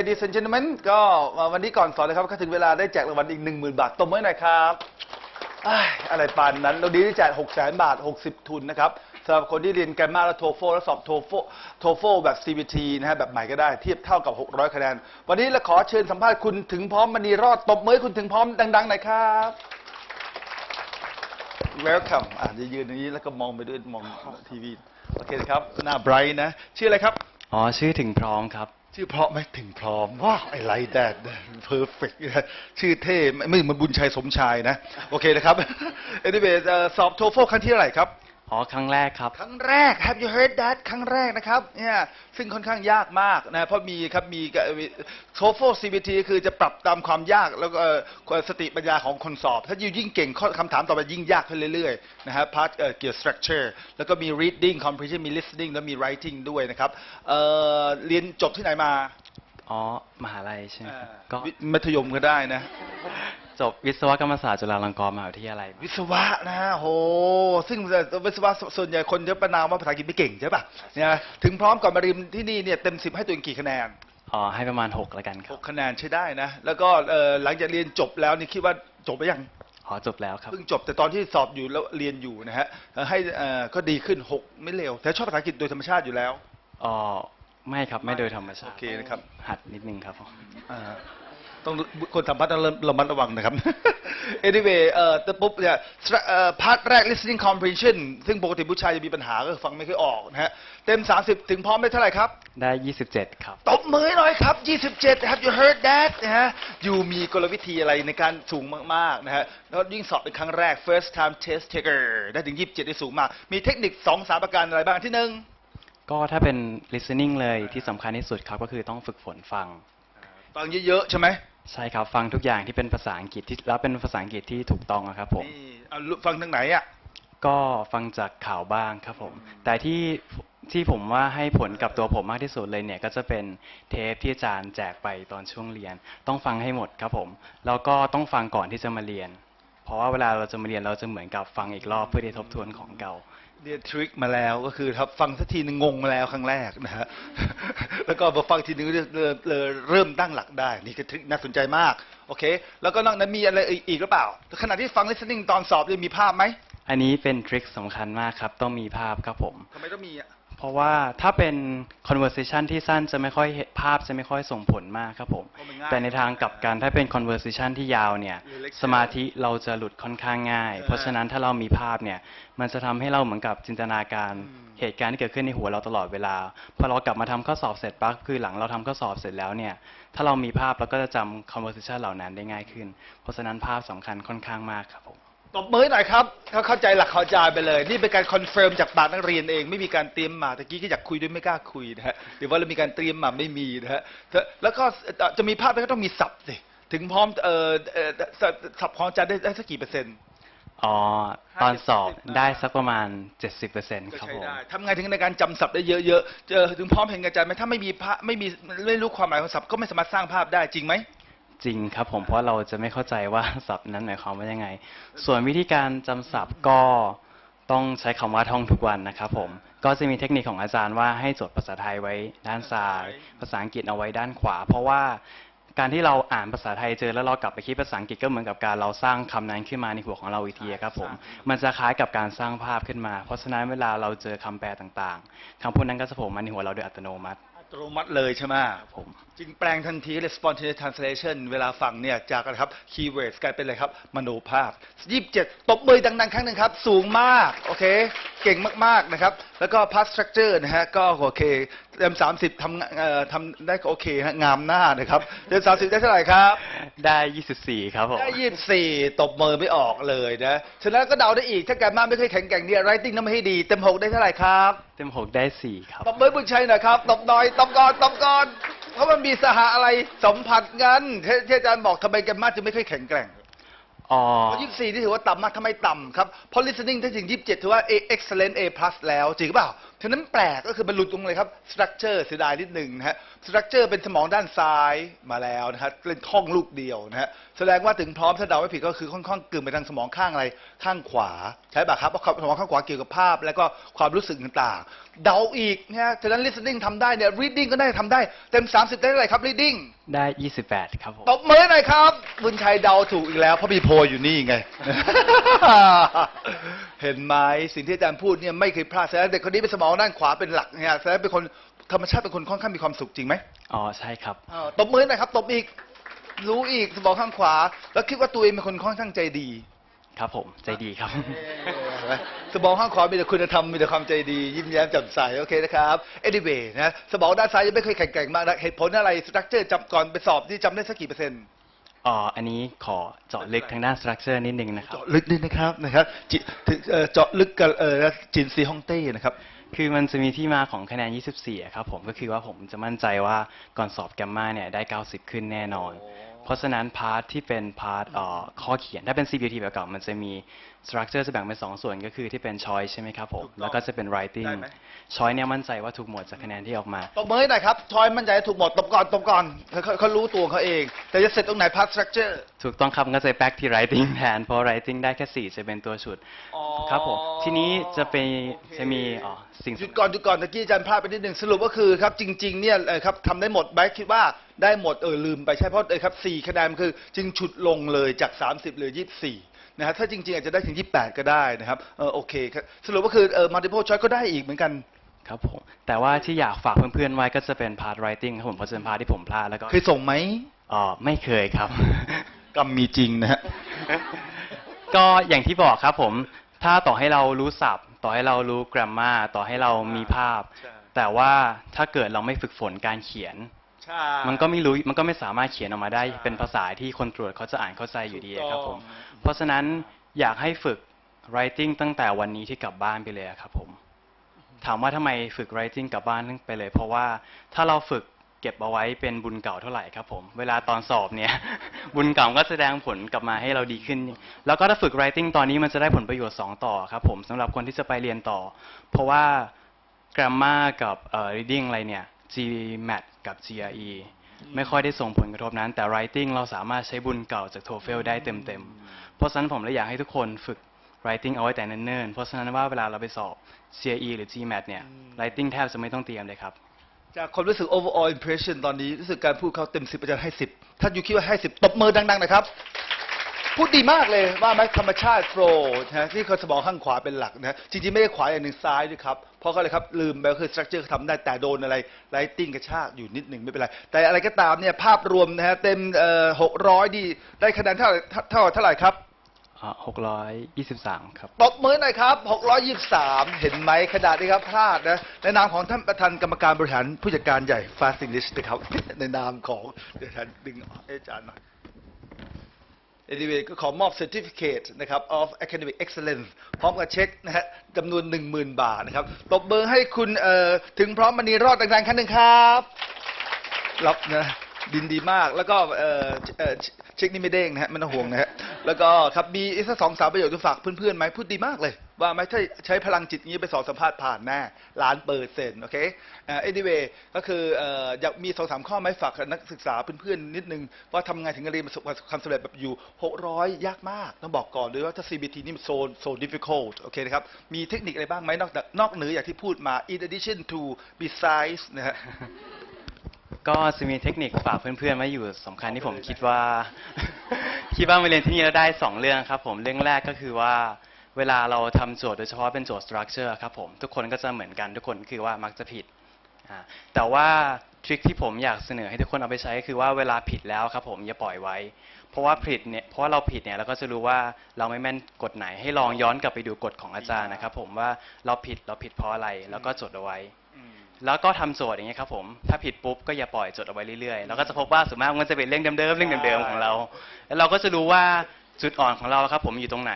Ladies and gentlemen ก็วันนี้ก่อนสอนนะครับก็ถึงเวลาได้แจกรางวัลอีก 1 0,000 บาทตบมือหน่อยครับอ้อะไรปานนั้นเราดีได้แจก6 0 0 0 0 บาท 60 ทุนนะครับสำหรับคนที่เรียนแกรมมาและโทโฟและสอบโทโฟโทโฟแบบ CBT นะฮะแบบใหม่ก็ได้เทียบเท่ากับ 600 คะแนน วันนี้เราขอเชิญสัมภาษณ์คุณถึงพร้อมมณีรอดตบมือคุณถึงพร้อมดังๆหน่อยครับ Welcome อะจะยืนอย่างนี้แล้วก็มองไปด้วยมองทีวีโอเคครับหน้าไบรท์นะชื่ออะไรครับอ๋อชื่อถึงพร้อมครับ ชื่อเพราะไหมถึงพร้อมว้าวไอไลท์แดดเพอร์เฟกชื่อเท่ไม่ม่เหมือนบุญชัยสมชายนะ โอเคนะครับ anyway เอ่อสอบโทโฟครั้งที่เท่าไหร่ครับ อ๋อครั้งแรกครับ ครั้งแรก Have you heard that ครั้งแรกนะครับเนี่ยซึ่งค่อนข้างยากมากนะเพราะมีครับมีโทโฟ CBT คือจะปรับตามความยากแล้วก็เอ่อสติปัญญาของคนสอบ ถ้ายิ่งเก่งข้อคำถามต่อไปยิ่งยากขึ้นเรื่อยๆนะฮะพาร์ทเกี่ยวกับ structure แล้วก็มี reading comprehension มี listening แล้วมี writing ด้วยนะครับเอ่อเรียนจบที่ไหนมาอ๋อมหาลัยใช่ไหมครับก็วิมัธยมก็ได้นะ จบวิศวกรรมศาสตร์จุฬาลงกรณ์มหาวิทยาลัยวิศวะนะโห ซึ่งวิศวะส่วนใหญ่คนจะประนามว่าภาษาอังกฤษไม่เก่งใช่ปะเนี่ยถึงพร้อมก่อนมาเรียนที่นี่เนี่ยเต็มสิบให้ตัวเองกี่คะแนนอ๋อให้ประมาณ6แล้วกันคหรับกคะแนนใช้ได้นะ แล้วก็เอ่อหลังจากเรียนจบแล้วนี่คิดว่าจบไปยัง อ๋อจบแล้วครับ เพิ่งจบแต่ตอนที่สอบอยู่แล้วเรียนอยู่นะฮะเอ่อให้เอ่อก็ดีขึ้นหกไม่เร็ว แต่ชอบภาษาอังกฤษโดยธรรมชาติอยู่แล้ว อ๋อไม่ครับไม่โดยธรรมชาติโอเคนะครับ หัดนิดนึงครับผม อ่า ต้องคนสัมภาษณ์ต้องเริ่มระมัดระวังนะครับ anyway เอ่อแต่ปุ๊บเนี่ยเอ่อพาร์ทแรก listening comprehension ซึ่งปกติผู้ชายจะมีปัญหาก็คือฟังไม่ค่อยออกนะฮะ เต็ม 30 ถึงพร้อมได้เท่าไหร่ครับ ได้ 27 ครับ ตบมือให้หน่อยครับ 27 Have you heard that นะฮะ อยู่มีกลวิธีอะไรในการสูงมาก ๆ นะฮะ แล้วยิ่งสอบเป็นครั้งแรก first time test taker ได้ถึง 27 ได้สูงมาก มีเทคนิค 2 3 ประการอะไรบ้างที่หนึ่งก็ถ้าเป็น listening เลยที่สำคัญที่สุดครับก็คือต้องฝึกฝนฟัง ฟังเยอะ ๆ ใช่ไหม ใช่ครับฟังทุกอย่างที่เป็นภาษาอังกฤษที่แล้วเป็นภาษาอังกฤษที่ถูกต้องอะครับผมนี่เอาฟังทางไหนอะ ก็ฟังจากข่าวบ้างครับผม แต่ที่ที่ผมว่าให้ผลกับตัวผมมากที่สุดเลยเนี่ย ก็จะเป็นเทปที่อาจารย์แจกไปตอนช่วงเรียน ต้องฟังให้หมดครับผมแล้วก็ต้องฟังก่อนที่จะมาเรียน เพราะว่าเวลาเราจะมาเรียนเราจะเหมือนกับฟังอีกรอบเพื่อที่จะทบทวนของเก่า เรียนทริคมาแล้วก็คือครับฟังสักทีนึงงงมาแล้วครั้งแรกนะฮะแล้วก็มาฟังทีนึงเริ่มเริ่มเริ่มเริ่มตั้งหลักได้ นี่คือทริคน่าสนใจมากโอเค แล้วก็นอกนั้นมีอะไรอีกหรือเปล่าขณะที่ฟัง listening ตอนสอบเนี่ยมีภาพไหมอันนี้เป็นทริคสำคัญมากครับ ต้องมีภาพครับผมทำไมต้องมีอะ เพราะว่าถ้าเป็น conversation ที่สั้นจะไม่ค่อยเห็นภาพจะไม่ค่อยส่งผลมากครับผมเพราะมันง่ายแต่ในทางกลับกันถ้าเป็น conversation ที่ยาวเนี่ยหรือ lecture สมาธิเราจะหลุดค่อนข้างง่ายเออเพราะฉะนั้นถ้าเรามีภาพเนี่ยมันจะทำให้เราเหมือนกับจินตนาการอืมเหตุการณ์ที่เกิดขึ้นในหัวเราตลอดเวลาพอเรากลับมาทำข้อสอบเสร็จปั๊บคือหลังเราทำข้อสอบเสร็จแล้วเนี่ยถ้าเรามีภาพเราก็จะจำ conversation เหล่านั้นได้ง่ายขึ้น เพราะฉะนั้นภาพสำคัญค่อนข้างมากครับผม ตบมือหน่อยครับเขาเข้าใจหลักเข้าใจไปเลย นี่เป็นการคอนเฟิร์มจากปากนักเรียนเอง ไม่มีการเตรียมมาตะกี้ก็อยากคุยด้วยไม่กล้าคุยนะฮะหรือว่าเรามีการเตรียมมาไม่มีนะฮะแต่แล้วก็เอ่อจะมีภาพแล้วก็ต้องมีศัพท์สิถึงพร้อมเอ่อเอ่อศัพท์ศัพท์ของอาจารย์ได้ได้สักกี่เปอร์เซ็นต์อ๋อตอนสอบ50ได้สักประมาณ 70%ก็ครับใช้ผมได้ทำไงถึงในการจำศัพท์ได้เยอะๆเจอถึงพร้อมเห็นกับอาจารย์ไหมถ้าไม่มีภาพไม่มีไม่รู้ความหมายของศัพท์ก็ไม่สามารถสร้างภาพได้จริงไหม จริงครับผมเพราะเราจะไม่เข้าใจว่าศัพท์นั้นหมายความว่ายังไง ส่วนวิธีการจำศัพท์ก็ต้องใช้คำว่าท่องทุกวันนะครับผมก็จะมีเทคนิคของอาจารย์ว่าให้จดภาษาไทยไว้ด้านซ้าย ภาษาอังกฤษเอาไว้ด้านขวา เพราะว่าการที่เราอ่านภาษาไทยเจอแล้วเรากลับไปคิดภาษาอังกฤษก็เหมือนกับการเราสร้างคำนั้นขึ้นมาในหัวของเราอีกทีครับผมมันจะคล้ายกับการสร้างภาพขึ้นมา เพราะฉะนั้นเวลาเราเจอคำแปลต่างๆคำพูดนั้นก็จะโผล่มาในหัวเราโดยอัตโนมัติ โนมัติเลยใช่ไหมครับผม จึงแปลงทันทีเลย spontaneous translation เวลาฟังเนี่ย จากอะไรครับ keywords กลายเป็นอะไรครับ มโนภาพ 27 ตบมือดัง ๆ ครั้งหนึ่งครับ สูงมาก โอเค เก่งมาก ๆ นะครับ แล้วก็ past structure นะฮะ ก็โอเคเต็ม30ทำเอ่อทำได้ก็โอเคฮะงามหน้านะครับเต็ม30 ได้เท่าไหร่ครับ ได้ 24 ครับผม ได้ยี่สี่ตบมือไม่ออกเลยนะ ฉะนั้นก็เดาได้อีก ถ้าแกมาไม่เคยแข็งแกร่งเนี่ย writing นั้นไม่ให้ดี เต็ม 6 ได้เท่าไหร่ครับเต็ม6ได้4ครับ ตบมือบุญชัยหน่อยครับ ตบหน่อยตบก่อนตบก่อนเพราะมันมีสหะอะไรสัมผัสกันที่ที่อาจารย์บอกทำไมแกมาจึงไม่ค่อยแข็งแกร่งอ๋อ เพราะยี่สี่นี่ถือว่าต่ำมากทำไมต่ำครับเพราะ listening ถ้าถึงยี่สิบเจ็ดถือว่า A excellent A plus แล้วจริงหรือเปล่า ฉะนั้นแปลกก็คือมันหลุดตรงเลยครับ structure เสียดายนิดหนึ่งนะฮะ structure เป็นสมองด้านซ้ายมาแล้วนะฮะเล่นท่องลูกเดียวนะฮะแสดงว่าถึงพร้อมถ้าเดาไม่ผิดก็คือค่อนข้างกึ่งไปทางสมองข้างอะไรข้างขวา ใช่ป่ะครับเพราะสมองข้างขวาเกี่ยวกับภาพ แล้วก็ความรู้สึกต่างๆ เดาอีกนะฮะฉะนั้น listening ทำได้เนี่ย reading ก็ได้ทำได้เต็ม 30 ได้เท่าไหร่ครับ reading ได้ 28 ครับผมตบมือหน่อยครับ บุญชัยเดาถูกอีกแล้วเพราะมีโพลอยู่นี่ไง เห็นไหมสิ่งที่อาจารย์พูดเนี่ยไม่เคยพลาดแสดงเด็กคนนี้เป็นสมองด้านขวาเป็นหลักเนี่ยแสดงเป็นคนธรรมชาติเป็นคนค่อนข้างมีความสุขจริงไหมอ๋อใช่ครับอ้าวตบมือหน่อยครับตบอีกรู้อีกสมองข้างขวา แล้วคิดว่าตัวเองเป็นคนค่อนข้างใจดี ครับผมใจดีครับเห็นไหมสมองข้างขวามีแต่คุณธรรมมีแต่ความใจดี ยิ้มแย้มแจ่มใสโอเคนะครับ anyway นะสมองด้านซ้ายยังไม่เคยแข็งแกร่งมากนะเหตุผลอะไรสตรัคเจอร์จำก่อนไปสอบที่จำได้สักกี่เปอร์เซ็นต์ อ๋ออันนี้ขอเจาะลึกทางด้าน structure นิดนึงนะครับ เจาะลึกนิดนะครับนะครับจิถึงเอ่อเจาะลึกกับเอ่อจินซีฮ่องเต้นะครับ คือมันจะมีที่มาของคะแนน 24อะครับผมก็คือว่าผมจะมั่นใจว่าก่อนสอบแกมมาเนี่ยได้ 90 ขึ้นแน่นอน เพราะฉะนั้นพาร์ทที่เป็นพาร์ทเอ่อข้อเขียนถ้าเป็น CBT แบบเก่ามันจะมี structure จะแบ่งเป็นสองส่วนก็คือที่เป็น choice ใช่ไหมครับผม ถูกต้องแล้วก็จะเป็น writing ได้ไหม choice เนี่ยมั่นใจว่าถูกหมดจากคะแนนที่ออกมา ตบมือให้หน่อยครับ ทอยมั่นใจถูกหมดตบก่อนตบก่อนเขาเขาเขารู้ตัวเขาเอง แต่จะเสร็จตรงไหนพาร์ทสตรัคเจอร์ถูกต้องครับก็จะ back ที่ writing แทนเพราะ writing ได้แค่ 4 จะเป็นตัวชุด ครับผม ทีนี้จะเป็นจะมีอ๋อสิ่งหยุดก่อนหยุดก่อนตะกี้อาจารย์พลาดไปนิดหนึ่งสรุปก็คือครับจริง ๆเนี่ยเอ่อครับทำได้หมดไหมคิดว่าได้หมดเออลืมไปใช่เพราะเออครับสี่คะแนนมันคือ จึงฉุดลงเลยจาก 30เหลือ24 นะฮะถ้าจริงๆ อาจจะได้ถึง 28 ก็ได้นะครับเออโอเคครับสรุปก็คือเออ multiple choice ก็ได้อีกเหมือนกัน ครับผม แต่ว่าที่อยากฝากเพื่อนๆไว้ก็จะเป็น part writing ครับผมเพราะจะเป็นพาร์ทที่ผมพลาดแล้วก็เคยส่งไหมอ๋อไม่เคยครับ กรรมมีจริงนะฮะก็อย่างที่บอกครับผม ถ้าต่อให้เรารู้ศัพท์ ต่อให้เรารู้ grammar ต่อให้เรามีภาพ ใช่ แต่ว่าถ้าเกิดเราไม่ฝึกฝนการเขียน ใช่ มันก็ไม่รู้มันก็ไม่สามารถเขียนออกมาได้ใช่เป็นภาษาที่คนตรวจเขาจะอ่านเข้าใจอยู่ดีครับผม ถูกต้อง เพราะฉะนั้นอยากให้ฝึก writing ตั้งแต่วันนี้ที่กลับบ้านไปเลยครับผม ถามว่าทำไมฝึก writing กลับบ้านไปเลย เพราะว่าถ้าเราฝึกเก็บเอาไว้เป็นบุญเก่าเท่าไหร่ครับผม เวลาตอนสอบเนี่ย บุญเก่าก็แสดงผลกลับมาให้เราดีขึ้น แล้วก็ถ้าฝึก writing ตอนนี้มันจะได้ผลประโยชน์ 2 ต่อครับผมสำหรับคนที่จะไปเรียนต่อ เพราะว่า grammar กับอ่อ reading อะไรเนี่ย GMAT กับ GRE ไม่ค่อยได้ส่งผลกระทบนั้น แต่ writing เราสามารถใช้บุญเก่าจาก TOEFL ได้เต็มๆ เพราะฉะนั้นผมเลยอยากให้ทุกคนฝึก writing เอาไว้แต่เนิ่นๆ เพราะฉะนั้นว่าเวลาเราไปสอบ CRE หรือ GMAT เนี่ย writing แทบจะไม่ต้องเตรียมเลยครับ จากความรู้สึก overall impression ตอนนี้ รู้สึกการพูดเขาเต็มสิบอาจารย์ให้สิบถ้าอยู่คิดว่าให้สิบตบมือดังๆหนะครับ พูดดีมากเลยว่าไหมธรรมชาติโฟล์นะที่เขาสมองข้างขวาเป็นหลักนะจริงๆ ไม่ได้ขวาอย่างหนึ่งซ้ายด้วยครับ เพราะก็เลยครับ ลืมไปก็คือ structure ทำได้แต่โดนอะไร writing กระชากอยู่นิดหนึ่งไม่เป็นไร แต่อะไรก็ตามเนี่ยภาพรวมนะฮะเต็มหกร้อยดีได้คะแนนเท่าไหร่เท่าเท่าไหร่ครับ อ่า623ครับตบมือหน่อยครับ 623 เห็นไหมขนาดนี้ครับพลาดนะ ในนามของท่านประธานกรรมการบริหารผู้จัดการใหญ่ Fast English นะครับ ในนามของเดี๋ยวท่านดึงให้อาจารย์หน่อย Anyway ก็ขอมอบ Certificate นะครับ of Academic Excellence พร้อมกับเช็คนะฮะจำนวน 10,000 บาทนะครับตบมือให้คุณเอ่อถึงพร้อมมณีรอดดังๆครั้งหนึ่งครับรับนะดินดีมากแล้วก็เอ่อเอ่อเช็คนี่ไม่เด้งนะฮะไม่ต้องห่วงนะฮะ แล้วก็ครับมีอีกสักสองสามประโยคจะฝากเพื่อนๆไหมพูดดีมากเลย ว่าไหมถ้าใช้พลังจิตนี้ไปสอบสัมภาษณ์ผ่านแน่ล้านเปอร์เซ็นต์โอเคเอ่อ anyway ก็คืออยากมีสองสามข้อไหมฝากนักศึกษาเพื่อนๆนิดนึง ว่าทำไงถึงจะเรียนประสบความสำเร็จแบบอยู่ 600 ยากมาก ต้องบอกก่อนเลยว่าถ้า CBT นี่มันโซนโซ difficult โอเคนะครับ มีเทคนิคอะไรบ้างไหมนอกจากนอกเหนืออย่างที่พูดมา in addition to besides นะฮะก็จะมีเทคนิคฝากเพื่อนๆไว้อยู่สำคัญที่ผมคิดว่า คิดว่ามาเรียนที่นี่แล้วได้สองเรื่องครับผมเรื่องแรกก็คือว่าเวลาเราทำโจทย์โดยเฉพาะเป็นโจทย์ structure ครับผมทุกคนก็จะเหมือนกันทุกคนคือว่ามักจะผิดอ่าแต่ว่าทริคที่ผมอยากเสนอให้ทุกคนเอาไปใช้ก็คือว่าเวลาผิดแล้วครับผมอย่าปล่อยไว้ เพราะว่าผิดเนี่ยเพราะว่าเราผิดเนี่ยเราก็จะรู้ว่าเราไม่แม่นกฎไหนให้ลองย้อนกลับไปดูกฎของอาจารย์นะครับผมว่าเราผิดเราผิดเพราะอะไรแล้วก็จดเอาไว้ แล้วก็ทำโจทย์อย่างเงี้ยครับผมถ้าผิดปุ๊บก็อย่าปล่อยจดเอาไว้เรื่อยๆแล้วก็จะพบว่าส่วนมากมันจะเป็นเรื่องเดิมๆเรื่องเดิมๆของเรา แล้วเราก็จะรู้ว่าจุดอ่อนของเราครับ ผมอยู่ตรงไหน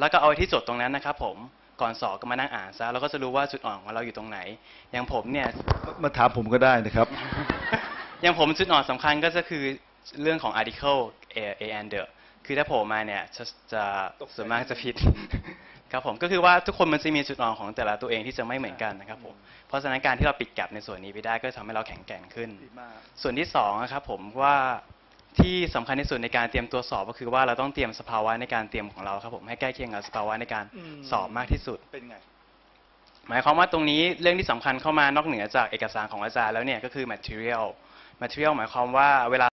แล้วก็เอาไว้ที่จดตรงนั้นนะครับผมก่อนสอบก็มานั่งอ่านซะเราก็จะรู้ว่าจุดอ่อนของเราอยู่ตรงไหน อย่างผมเนี่ยมาถามผมก็ได้นะครับ อย่างผมจุดอ่อนสำคัญก็จะคือเรื่องของ article a a and the คือถ้าโผล่มาเนี่ยจะจะส่วนมากจะผิด ครับผมก็คือว่าทุกคนมันจะมีจุดอ่อนของแต่ละตัวเองที่จะไม่เหมือนกันนะครับผมเพราะฉะนั้นการที่เราปิดแกลบในส่วนนี้ไปได้ก็ทำให้เราแข็งแกร่งขึ้นดีมากส่วนที่สองนะครับผมว่าที่สำคัญที่สุดในการเตรียมตัวสอบก็คือว่าเราต้องเตรียมสภาวะในการเตรียมของเราครับผมให้ใกล้เคียงกับสภาวะในการอืมสอบมากที่สุดเป็นไงหมายความว่าตรงนี้เรื่องที่สำคัญเข้ามานอกเหนือจากเอกสารของอาจารย์แล้วเนี่ยก็คือ material material หมายความว่าเวลา